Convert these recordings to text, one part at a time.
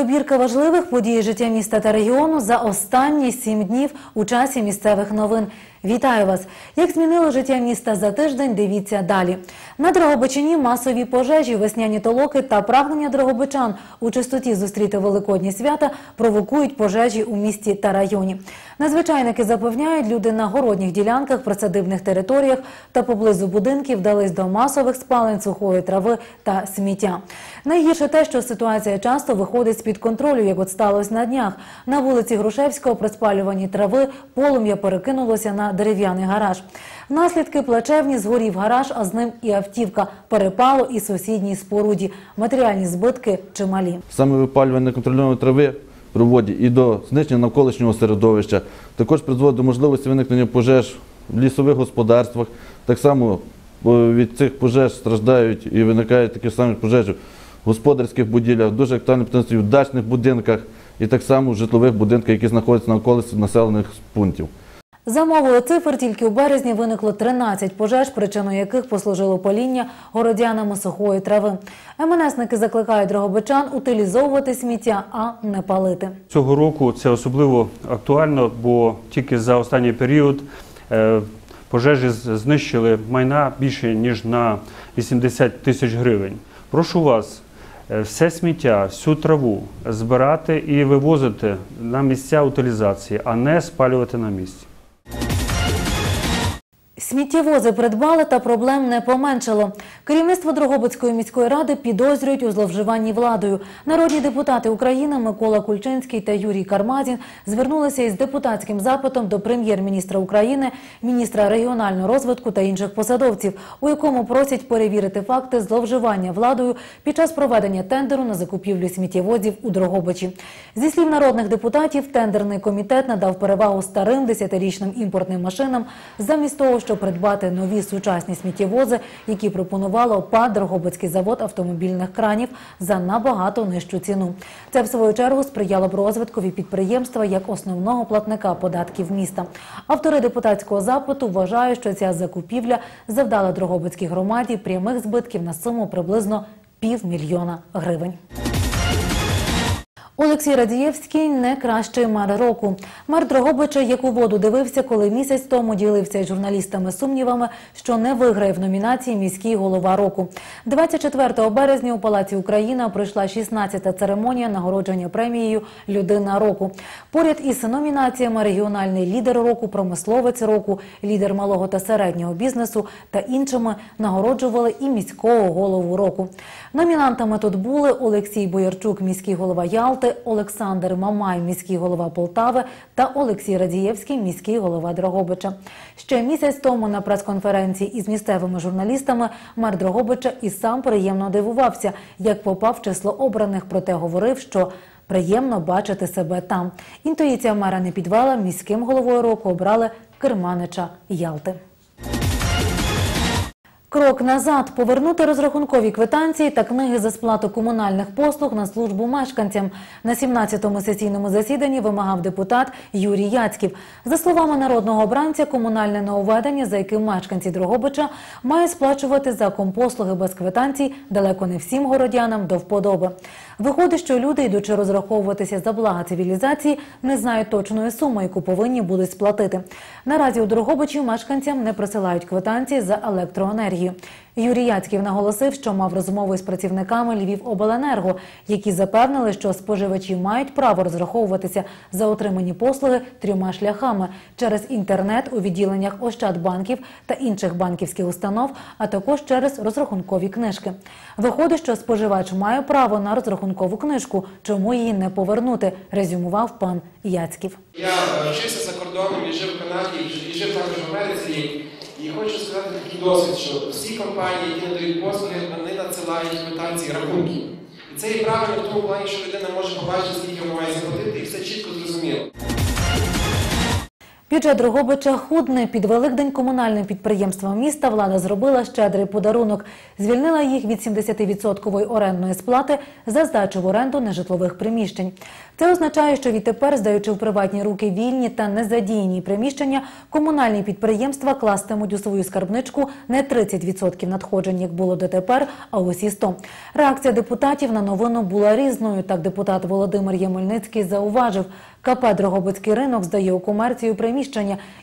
Добірка важливих подій життя міста та регіону за останні сім днів у часі місцевих новин. Вітаю вас! Як змінило життя міста за тиждень? Дивіться далі. На Дрогобичині масові пожежі, весняні толоки та прагнення дрогобичан у чистоті зустріти великодні свята провокують пожежі у місті та районі. Надзвичайники запевняють, люди на городніх ділянках, присадибних територіях та поблизу будинків вдались до масових спалень сухої трави та сміття. Найгірше те, що ситуація часто виходить з-під контролю, як от сталося на днях. На вулиці Грушевського при спалюванні трави полум'я перекинулося на дерев'яний гараж. Наслідки плачевні згорів гараж, а з ним і автівка. Перепало і сусідній споруді. Матеріальні збитки чималі. Саме випалювання неконтрольованої трави приводить і до знищення навколишнього середовища, також призводить до можливості виникнення пожеж в лісових господарствах. Так само е, від цих пожеж страждають і виникають такі самі пожежі в господарських будівлях, дуже актуальне потенцію в дачних будинках і так само в житлових будинках, які знаходяться на околиці населених пунктів. За цифр, тільки у березні виникло 13 пожеж, причиною яких послужило паління городянами сухої трави. МНСники закликають дрогобичан утилізовувати сміття, а не палити. Цього року це особливо актуально, бо тільки за останній період е, пожежі знищили майна більше ніж на 80 тисяч гривень. Прошу вас е, все сміття, всю траву збирати і вивозити на місця утилізації, а не спалювати на місці. Сміттєвози придбали та проблем не поменшало. Керівництво Дрогобицької міської ради підозрюють у зловживанні владою. Народні депутати України Микола Кульчинський та Юрій Кармазін звернулися із депутатським запитом до прем'єр-міністра України, міністра регіонального розвитку та інших посадовців, у якому просять перевірити факти зловживання владою під час проведення тендеру на закупівлю сміттєвозів у Дрогобичі. Зі слів народних депутатів, тендерний комітет надав перевагу старим десятирічним імпортним машинам замість того, щоб придбати нові сучасні сміттєвози, які пропонувало ПАД Дрогобицький завод автомобільних кранів за набагато нижчу ціну. Це в свою чергу сприяло б розвиткові підприємства як основного платника податків міста. Автори депутатського запиту вважають, що ця закупівля завдала Дрогобицькій громаді прямих збитків на суму приблизно півмільйона гривень. Олексій Радієвський не кращий мер року. Мер Дрогобича як у воду дивився, коли місяць тому ділився із журналістами сумнівами, що не виграє в номінації міський голова року. 24 березня у Палаці Україна пройшла 16-та церемонія нагородження премією Людина року. Поряд із номінаціями регіональний лідер року, промисловець року, лідер малого та середнього бізнесу та іншими нагороджували і міського голову року. Номінантами тут були Олексій Боярчук, міський голова Ялти, Олександр Мамай, міський голова Полтави та Олексій Радієвський, міський голова Дрогобича. Ще місяць тому на прес-конференції із місцевими журналістами мер Дрогобича і сам приємно дивувався, як попав число обраних, проте говорив, що приємно бачити себе там. Інтуїція мера не підвела, міським головою року обрали Керманича Ялти. Крок назад повернути розрахункові квитанції та книги за сплату комунальних послуг на службу мешканцям. На 17-му сесійному засіданні вимагав депутат Юрій Яцьків. За словами народного обранця, комунальне нововведення, за яким мешканці Дрогобича мають сплачувати за компослуги без квитанцій далеко не всім городянам до вподоби. Виходить, що люди, йдучи розраховуватися за блага цивілізації, не знають точної суми, яку повинні будуть сплатити. Наразі у Дрогобичі мешканцям не присилають квитанції за електроенергію. Юрій Яцьків наголосив, що мав розмову із працівниками Львівобленерго, які запевнили, що споживачі мають право розраховуватися за отримані послуги трьома шляхами через інтернет у відділеннях Ощадбанків та інших банківських установ, а також через розрахункові книжки. Виходить, що споживач має право на розрахункову книжку, чому її не повернути, резюмував пан Яцьків. Я вчився за кордоном і жив в Канаді, і жив також в Америці. І хочу сказати такий досвід, що всі компанії, які надають послуги, вони надсилають квитанції рахунки. І це є правильно в тому плані, що людина може побачити, скільки вона має заплатити, і все чітко зрозуміло. Бюджет Дрогобича худне. Під Великдень комунальним підприємствам міста влада зробила щедрий подарунок. Звільнила їх від 70% орендної сплати за здачу в оренду нежитлових приміщень. Це означає, що відтепер, здаючи в приватні руки вільні та незадіяні приміщення, комунальні підприємства кластимуть у свою скарбничку не 30% надходжень, як було дотепер, а усі 100%. Реакція депутатів на новину була різною. Так депутат Володимир Ємельницький зауважив, КП Дрогобицький ринок здає у комерцію приміщення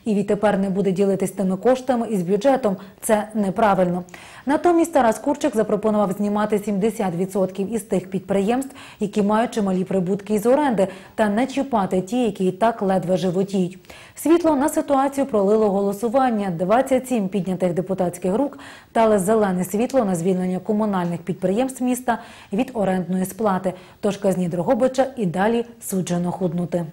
і відтепер не буде ділитись тими коштами із бюджетом. Це неправильно. Натомість Тарас Курчик запропонував знімати 70% із тих підприємств, які мають чималі прибутки із оренди, та не чіпати ті, які і так ледве животіють. Світло на ситуацію пролило голосування. 27 піднятих депутатських рук дали зелене світло на звільнення комунальних підприємств міста від орендної сплати. Тож казні Дрогобича і далі суджено худнути.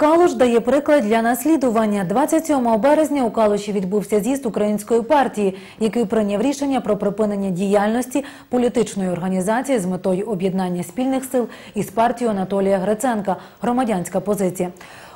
Калуш дає приклад для наслідування. 27 березня у Калуші відбувся з'їзд української партії, який прийняв рішення про припинення діяльності політичної організації з метою об'єднання спільних сил із партією Анатолія Гриценка. Громадянська позиція.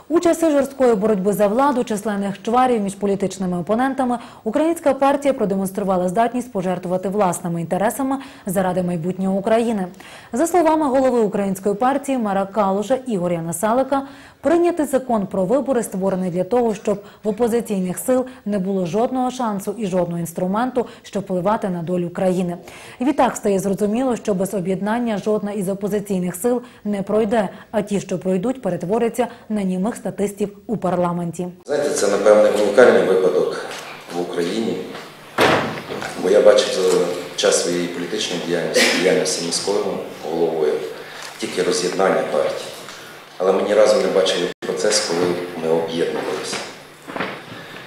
У часи жорсткої боротьби за владу, численних чварів між політичними опонентами, українська партія продемонструвала здатність пожертвувати власними інтересами заради майбутнього України. За словами голови української партії Мара Калуша Ігоря Насалика, прийняти закон про вибори створений для того, щоб в опозиційних сил не було жодного шансу і жодного інструменту, щоб впливати на долю країни. Відтак стає зрозуміло, що без об'єднання жодна із опозиційних сил не пройде, а ті, що пройдуть, перетворяться на німих статистів у парламенті. Знаєте, це напевне унікальний випадок в Україні, бо я бачив за час своєї політичної діяльності, діяльності міською головою тільки роз'єднання партій. Але ми ні разу не бачили процес, коли ми об'єднувалися.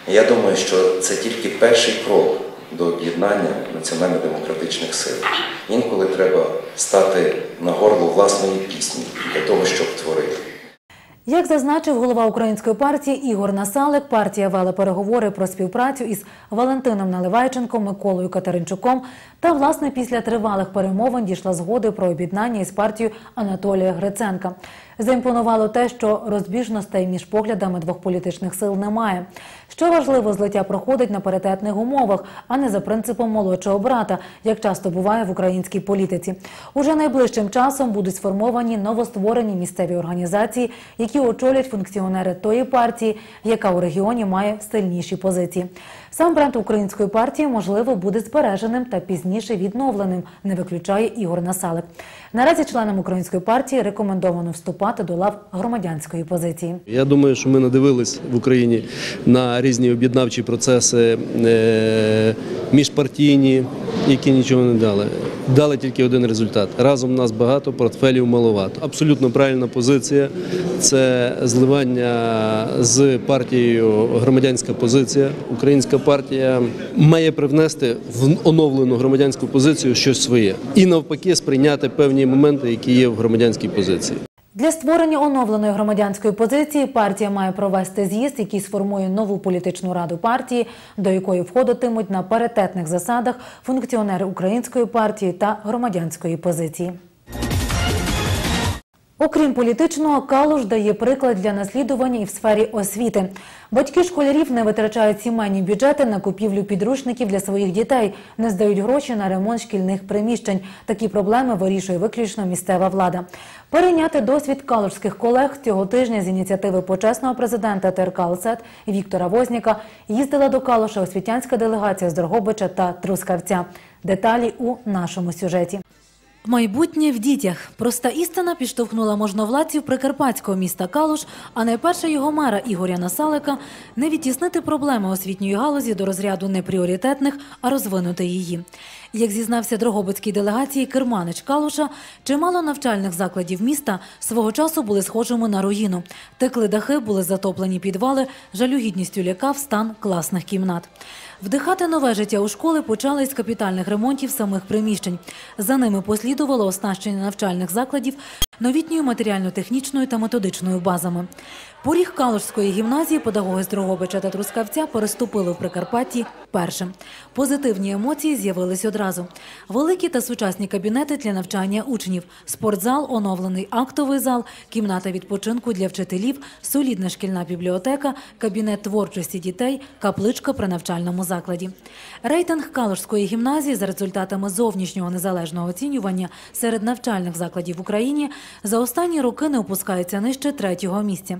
Я думаю, що це тільки перший крок до об'єднання національно-демократичних сил. Інколи треба стати на горло власної пісні для того, щоб творити. Як зазначив голова української партії Ігор Насалик, партія вела переговори про співпрацю із Валентином Наливайченком, Миколою Катеринчуком та, власне, після тривалих перемовин дійшла згоди про об'єднання із партією Анатолія Гриценка. Заімпонувало те, що розбіжностей між поглядами двох політичних сил немає. Що важливо, злиття проходить на паритетних умовах, а не за принципом молодшого брата, як часто буває в українській політиці. Уже найближчим часом будуть сформовані новостворені місцеві організації, які очолять функціонери тої партії, яка у регіоні має сильніші позиції. Сам бренд української партії, можливо, буде збереженим та пізніше відновленим, не виключає Ігор Насалик. Наразі членам української партії рекомендовано вступати до лав громадянської позиції. Я думаю, що ми надивились в Україні на різні об'єднавчі процеси е, міжпартійні, які нічого не дали. Дали тільки один результат. Разом нас багато, портфелів маловато. Абсолютно правильна позиція це зливання з партією громадянська позиція. Українська партія має привнести в оновлену громадянську позицію щось своє і навпаки сприйняти певні моменти, які є в громадянській позиції. Для створення оновленої громадянської позиції партія має провести з'їзд, який сформує нову політичну раду партії, до якої входитимуть на паритетних засадах функціонери української партії та громадянської позиції. Окрім політичного, Калуш дає приклад для наслідування і в сфері освіти. Батьки школярів не витрачають сімейні бюджети на купівлю підручників для своїх дітей, не здають гроші на ремонт шкільних приміщень. Такі проблеми вирішує виключно місцева влада. Перейняти досвід калушських колег цього тижня з ініціативи почесного президента ТРК «Алсет» Віктора Возніка їздила до Калуша освітянська делегація з Дрогобича та Трускавця. Деталі у нашому сюжеті. Майбутнє в дітях. Проста істина підштовхнула можновладців прикарпатського міста Калуш, а найперше його мера Ігоря Насалика не відтіснити проблеми освітньої галузі до розряду не пріоритетних, а розвинути її. Як зізнався Дрогобицькій делегації Керманич Калуша, чимало навчальних закладів міста свого часу були схожими на руїну. Текли дахи, були затоплені підвали, жалюгідністю лякав стан класних кімнат. Вдихати нове життя у школи почали з капітальних ремонтів самих приміщень. За ними послідувало оснащення навчальних закладів новітньою матеріально-технічною та методичною базами. Поріг Калужської гімназії педагоги з Дрогобича та Трускавця переступили в Прикарпатті першим. Позитивні емоції з'явились одразу. Великі та сучасні кабінети для навчання учнів, спортзал, оновлений актовий зал, кімната відпочинку для вчителів, солідна шкільна бібліотека, кабінет творчості дітей, капличка при навчальному закладі. Рейтинг Калужської гімназії за результатами зовнішнього незалежного оцінювання серед навчальних закладів в Україні за останні роки не опускається нижче третього місця.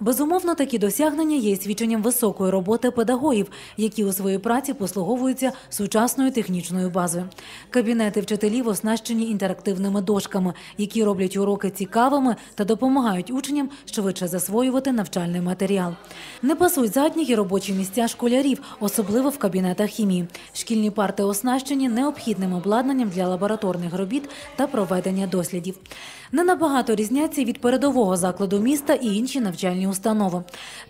Безумовно, такі досягнення є свідченням високої роботи педагогів, які у своїй праці послуговуються сучасною технічною базою. Кабінети вчителів оснащені інтерактивними дошками, які роблять уроки цікавими та допомагають учням швидше засвоювати навчальний матеріал. Не пасують задні й робочі місця школярів, особливо в кабінетах хімії. Шкільні парти оснащені необхідним обладнанням для лабораторних робіт та проведення дослідів. Не набагато різняться від передового закладу міста і інші навчальні установи.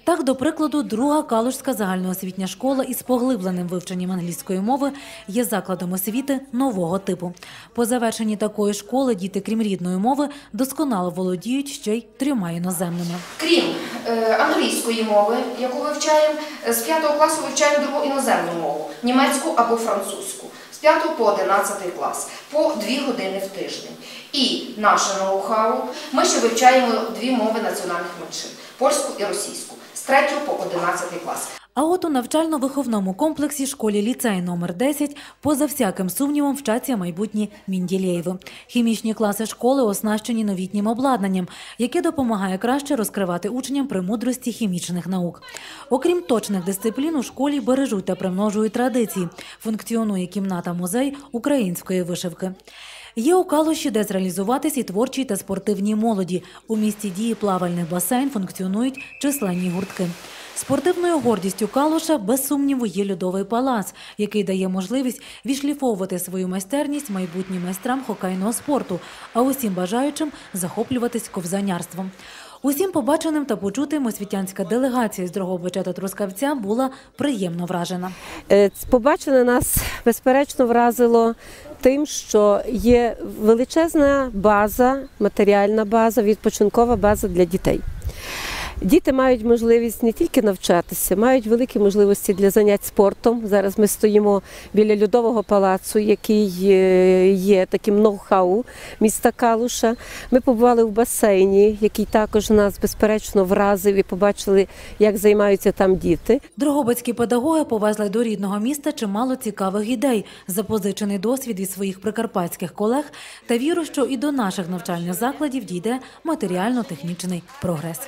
Так, до прикладу, друга Калужська загальноосвітня школа із поглибленим вивченням англійської мови є закладом освіти нового типу. По завершенні такої школи діти, крім рідної мови, досконало володіють ще й трьома іноземними. Крім е, англійської мови, яку вивчаємо, з 5 класу вивчаємо другу іноземну мову німецьку або французьку. З 5 по 11 клас, по 2 години в тиждень. І наше ноу-хау, ми ще вивчаємо дві мови національних меншин польську і російську, з 3 по 11 клас. А от у навчально-виховному комплексі школі ліцей номер 10 поза всяким сумнівом вчаться майбутні Мінділєєви. Хімічні класи школи оснащені новітнім обладнанням, яке допомагає краще розкривати учням премудрості хімічних наук. Окрім точних дисциплін, у школі бережуть та примножують традиції. Функціонує кімната-музей української вишивки. Є у Калуші, де зреалізуватись і творчі та спортивній молоді. У місті дії плавальний басейн, функціонують численні гуртки. Спортивною гордістю Калуша, без сумніву, є льодовий палац, який дає можливість відшліфовувати свою майстерність майбутнім майстрам хокейного спорту, а усім бажаючим захоплюватись ковзанярством. Усім побаченим та почутим освітянська делегація з Дрогобича та Трускавця була приємно вражена. Е, Побачене нас безперечно вразило тим, що є величезна база, матеріальна база, відпочинкова база для дітей. Діти мають можливість не тільки навчатися, мають великі можливості для занять спортом. Зараз ми стоїмо біля льодового палацу, який е, є таким ноу-хау міста Калуша. Ми побували в басейні, який також нас безперечно вразив і побачили, як займаються там діти. Дрогобицькі педагоги повезли до рідного міста чимало цікавих ідей, запозичений досвід від своїх прикарпатських колег та віру, що і до наших навчальних закладів дійде матеріально-технічний прогрес.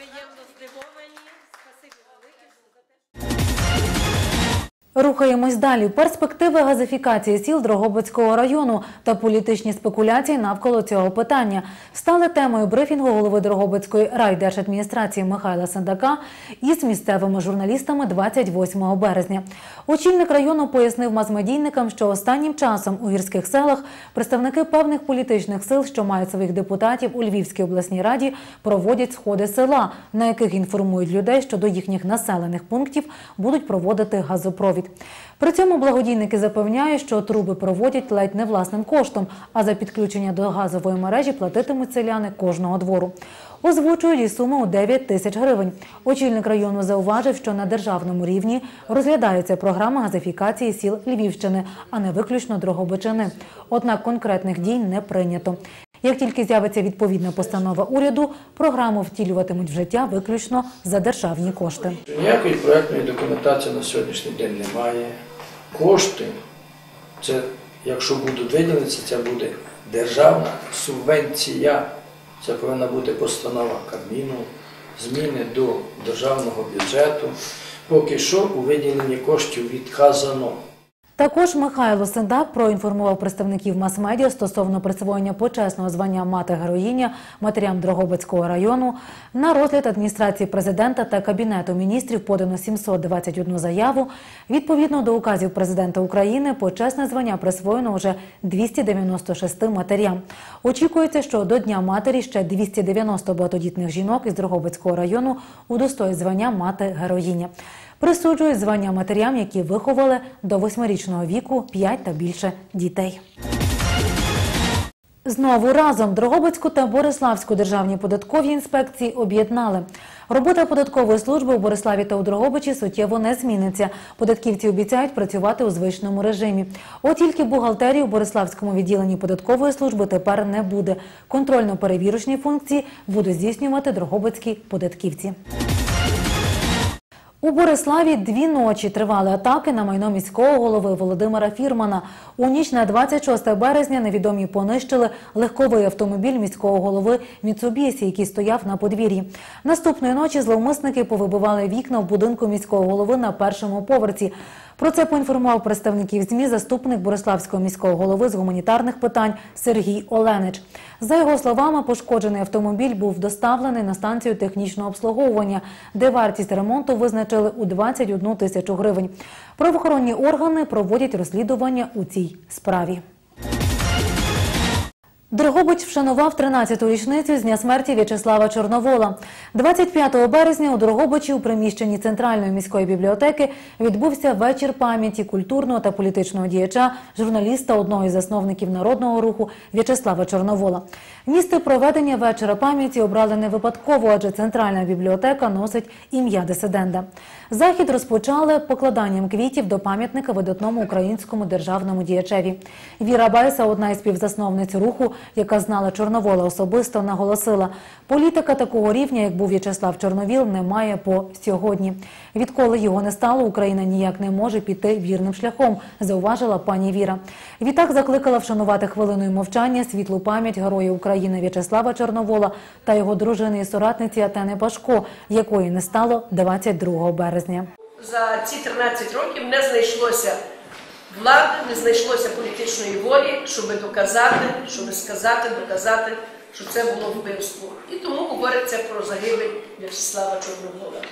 Рухаємось далі. Перспективи газифікації сіл Дрогобицького району та політичні спекуляції навколо цього питання стали темою брифінгу голови Дрогобицької райдержадміністрації Михайла Сандака із місцевими журналістами 28 березня. Очільник району пояснив мазмедійникам, що останнім часом у гірських селах представники певних політичних сил, що мають своїх депутатів у Львівській обласній раді, проводять сходи села, на яких інформують людей, що до їхніх населених пунктів будуть проводити газопровід. При цьому благодійники запевняють, що труби проводять ледь не власним коштом, а за підключення до газової мережі платитимуть селяни кожного двору. Озвучують і суму у 9 тисяч гривень. Очільник району зауважив, що на державному рівні розглядається програма газифікації сіл Львівщини, а не виключно Дрогобичини. Однак конкретних дій не прийнято. Як тільки з'явиться відповідна постанова уряду, програму втілюватимуть в життя виключно за державні кошти. Ніякої проєктної документації на сьогоднішній день немає. Кошти, це, якщо будуть виділені, це буде державна субвенція. Це повинна бути постанова Кабміну, зміни до державного бюджету. Поки що у виділенні коштів відказано. Також Михайло Сендак проінформував представників мас-медіа стосовно присвоєння почесного звання мати героїня матерям Дрогобицького району. На розгляд адміністрації президента та кабінету міністрів подано 721 заяву. Відповідно до указів президента України, почесне звання присвоєно вже 296 матерям. Очікується, що до Дня матері ще 290 багатодітних жінок із Дрогобицького району удостоїть звання мати героїня. Присуджують звання матерям, які виховали до восьмирічного віку 5 та більше дітей. Знову разом Дрогобицьку та Бориславську державні податкові інспекції об'єднали. Робота податкової служби у Бориславі та у Дрогобичі суттєво не зміниться. Податківці обіцяють працювати у звичному режимі. От тільки бухгалтерії у Бориславському відділенні податкової служби тепер не буде. Контрольно-перевірочні функції будуть здійснювати дрогобицькі податківці. У Бориславі дві ночі тривали атаки на майно міського голови Володимира Фірмана. У ніч на 26 березня невідомі понищили легковий автомобіль міського голови Міцубісі, який стояв на подвір'ї. Наступної ночі зловмисники повибивали вікна в будинку міського голови на першому поверсі. Про це поінформував представників ЗМІ заступник Бориславського міського голови з гуманітарних питань Сергій Оленич. За його словами, пошкоджений автомобіль був доставлений на станцію технічного обслуговування, де вартість ремонту визначили у 21 тисячу гривень. Правоохоронні органи проводять розслідування у цій справі. Дрогобич вшанував 13-ту річницю з дня смерті В'ячеслава Чорновола. 25 березня у Дрогобичі у приміщенні Центральної міської бібліотеки відбувся вечір пам'яті культурного та політичного діяча, журналіста, одного із засновників народного руху В'ячеслава Чорновола. Місце проведення вечора пам'яті обрали не випадково, адже центральна бібліотека носить ім'я дисидента. Захід розпочали покладанням квітів до пам'ятника видатному українському державному діячеві. Віра Байса, одна із співзасновниць руху, яка знала Чорновола особисто, наголосила, політика такого рівня, як був В'ячеслав Чорновіл, немає по сьогодні. Відколи його не стало, Україна ніяк не може піти вірним шляхом, зауважила пані Віра. Відтак закликала вшанувати хвилиною мовчання світлу пам'ять героя України В'ячеслава Чорновола та його дружини і соратниці Атени Пашко, якої не стало 22 березня. За ці 13 років не знайшлося влади, не знайшлося політичної волі, щоб доказати, щоб сказати, доказати, що це було вбивство. І тому говориться про загибель В'ячеслава Чорновола.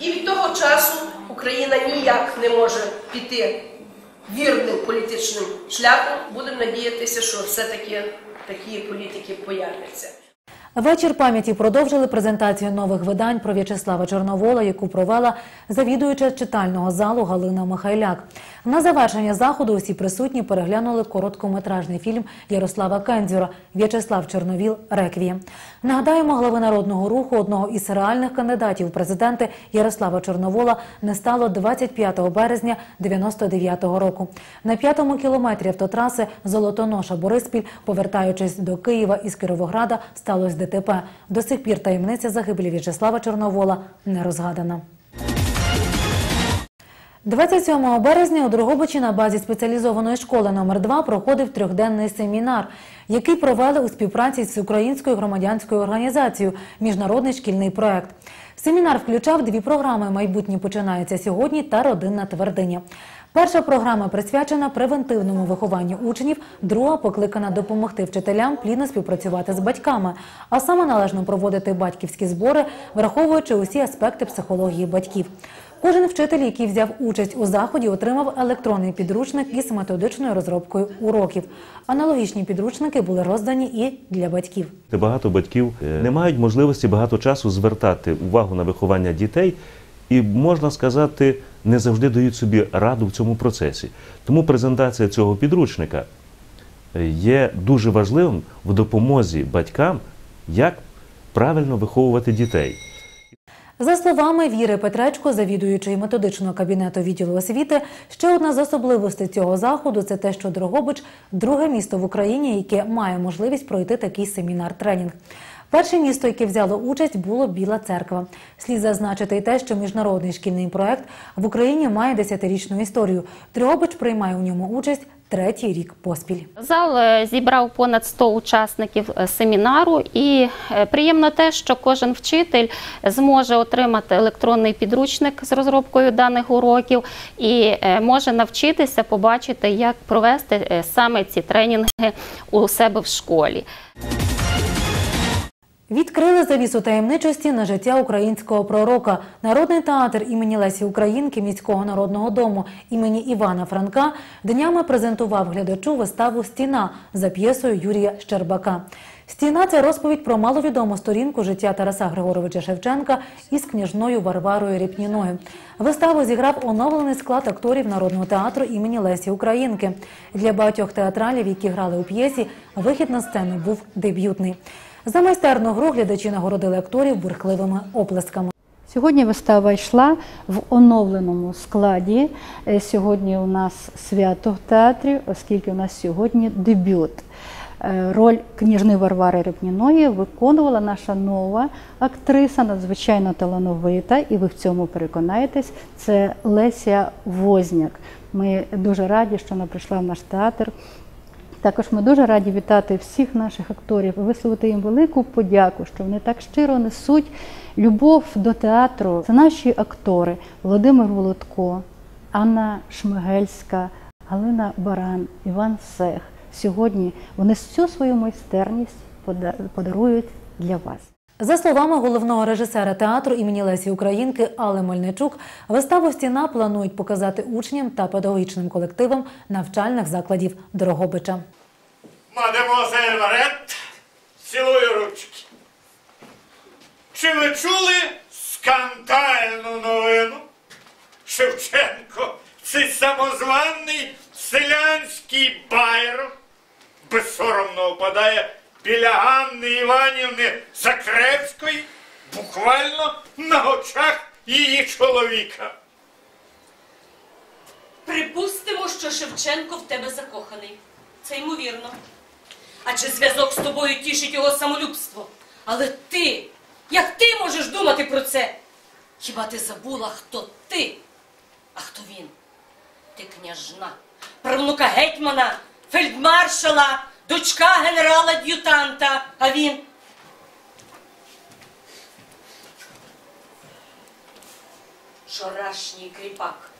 І від того часу Україна ніяк не може піти вірним політичним шляхом. Будемо надіятися, що все-таки такі політики появляться. Вечір пам'яті продовжили презентацію нових видань про В'ячеслава Чорновола, яку провела завідуюча читального залу Галина Михайляк. На завершення заходу усі присутні переглянули короткометражний фільм Ярослава Кензюра В'ячеслав Чорновіл Реквієм. Нагадаємо, глави народного руху одного із реальних кандидатів у президенти Ярослава Чорновола не стало 25 березня 99-го року. На п'ятому кілометрі автотраси Золотоноша Бориспіль, повертаючись до Києва із Кировограда, сталося ДТП. До сих пір таємниця загибелі В'ячеслава Чорновола не розгадана. 27 березня у Дрогобичі на базі спеціалізованої школи номер 2 проходив трьохденний семінар, який провели у співпраці з Українською громадянською організацією Міжнародний шкільний проект. Семінар включав дві програми Майбутнє починається сьогодні та Родинна твердиня. Перша програма присвячена превентивному вихованню учнів, друга покликана допомогти вчителям плідно співпрацювати з батьками, а саме належно проводити батьківські збори, враховуючи усі аспекти психології батьків. Кожен вчитель, який взяв участь у заході, отримав електронний підручник із методичною розробкою уроків. Аналогічні підручники були роздані і для батьків. Багато батьків е, не мають можливості багато часу звертати увагу на виховання дітей, і можна сказати, не завжди дають собі раду в цьому процесі. Тому презентація цього підручника е, є дуже важливим в допомозі батькам, як правильно виховувати дітей. За словами Віри Петречко, завідуючої методичного кабінету відділу освіти, ще одна з особливостей цього заходу це те, що Дрогобич друге місто в Україні, яке має можливість пройти такий семінар-тренінг. Перше місто, яке взяло участь, було Біла Церква. Слід зазначити й те, що міжнародний шкільний проект в Україні має десятирічну історію. Дрогобич приймає у ньому участь третій рік поспіль. Зал е, зібрав понад 100 учасників е, семінару, і е, приємно те, що кожен вчитель зможе отримати електронний підручник з розробкою даних уроків і може навчитися побачити, як провести саме ці тренінги у себе в школі. Відкрили завісу таємничості на життя українського пророка. Народний театр імені Лесі Українки міського народного дому імені Івана Франка днями презентував глядачу виставу Стіна за п'єсою Юрія Щербака. Стіна це розповідь про маловідому сторінку життя Тараса Григоровича Шевченка із княжною Варварою Ріпніною. Виставу зіграв оновлений склад акторів народного театру імені Лесі Українки. Для багатьох театралів, які грали у п'єсі, вихід на сцену був дебютний. За майстерну гру глядачі нагородили акторів бурхливими оплесками. Сьогодні вистава йшла в оновленому складі. Е, Сьогодні у нас свято в театрі, оскільки у нас сьогодні дебют. Е, Роль княжни Варвари Репніної виконувала наша нова актриса, надзвичайно талановита, і ви в цьому переконаєтесь. Це Леся Возняк. Ми дуже раді, що вона прийшла в наш театр. Також ми дуже раді вітати всіх наших акторів і висловити їм велику подяку, що вони так щиро несуть любов до театру. Це наші актори Володимир Володко, Анна Шмигельська, Галина Баран, Іван Сех. Сьогодні вони всю свою майстерність подарують для вас. За словами головного режисера театру імені Лесі Українки Алли Мельничук, виставу стіна планують показати учням та педагогічним колективам навчальних закладів Дрогобича. Мадемуазель Варет, цілую ручки. Чи ви чули скандальну новину? Шевченко, цей самозваний селянський байрок, безсоромно опадає біля Ганни Іванівни Закревської, буквально на очах її чоловіка. Припустимо, що Шевченко в тебе закоханий. Це ймовірно. Адже зв'язок з тобою тішить його самолюбство. Але ти, як ти можеш думати про це? Хіба ти забула, хто ти? А хто він? Ти княжна, правнука гетьмана, фельдмаршала, дочка генерала-д'ютанта. А він вчорашній кріпак.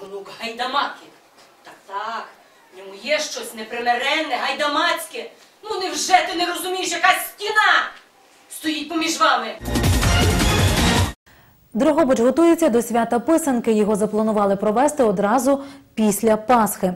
Внук гайдамаки. Так, так, в ньому є щось непримиренне, гайдамацьке. Ну невже ти не розумієш, яка стіна стоїть поміж вами? Дрогобич готується до свята писанки. Його запланували провести одразу після Пасхи.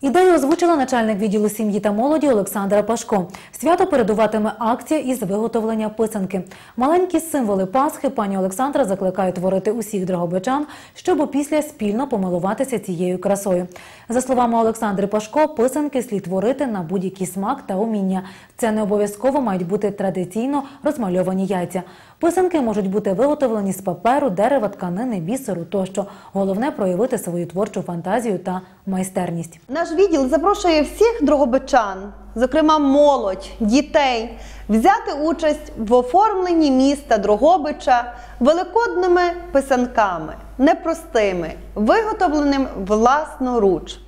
Ідею озвучила начальник відділу сім'ї та молоді Олександра Пашко. Свято передуватиме акція із виготовлення писанки. Маленькі символи Пасхи пані Олександра закликає творити усіх дрогобичан, щоб опісля спільно помилуватися цією красою. За словами Олександри Пашко, писанки слід творити на будь-який смак та уміння. Це не обов'язково мають бути традиційно розмальовані яйця. Писанки можуть бути виготовлені з паперу, дерева, тканини, бісеру тощо. Головне проявити свою творчу фантазію та майстерність. Наш відділ запрошує всіх дрогобичан, зокрема молодь, дітей, взяти участь в оформленні міста Дрогобича великодними писанками, непростими, виготовленим власноруч.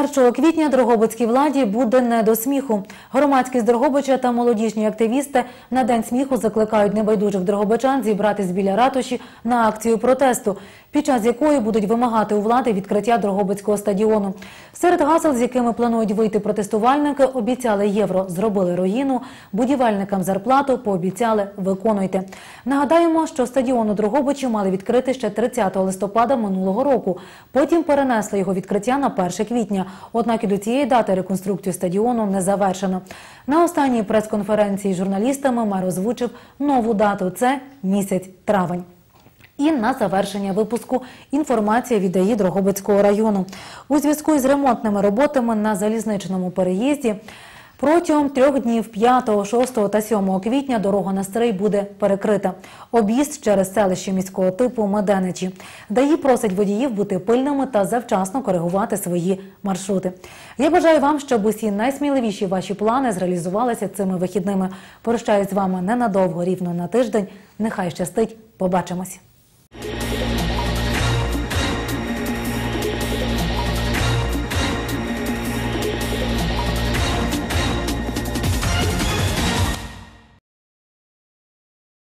1 квітня Дрогобицькій владі буде не до сміху. Громадськість Дрогобича та молодіжні активісти на день сміху закликають небайдужих дрогобичан зібратись біля ратуші на акцію протесту, під час якої будуть вимагати у влади відкриття Дрогобицького стадіону. Серед гасел, з якими планують вийти протестувальники, обіцяли євро, зробили руїну, будівельникам зарплату пообіцяли виконуйте. Нагадаємо, що стадіон у Дрогобичі мали відкрити ще 30 листопада минулого року. Потім перенесли його відкриття на 1 квітня. Однак і до цієї дати реконструкцію стадіону не завершено. На останній прес-конференції з журналістами мер озвучив нову дату. Це місяць травень. І на завершення випуску інформація від ДАІ Дрогобицького району. У зв'язку із ремонтними роботами на залізничному переїзді протягом трьох днів 5, 6 та 7 квітня дорога на Стрий буде перекрита. Об'їзд через селище міського типу Меденичі. ДАІ просить водіїв бути пильними та завчасно коригувати свої маршрути. Я бажаю вам, щоб усі найсміливіші ваші плани зреалізувалися цими вихідними. Прощаюсь з вами ненадовго, рівно на тиждень. Нехай щастить. Побачимось.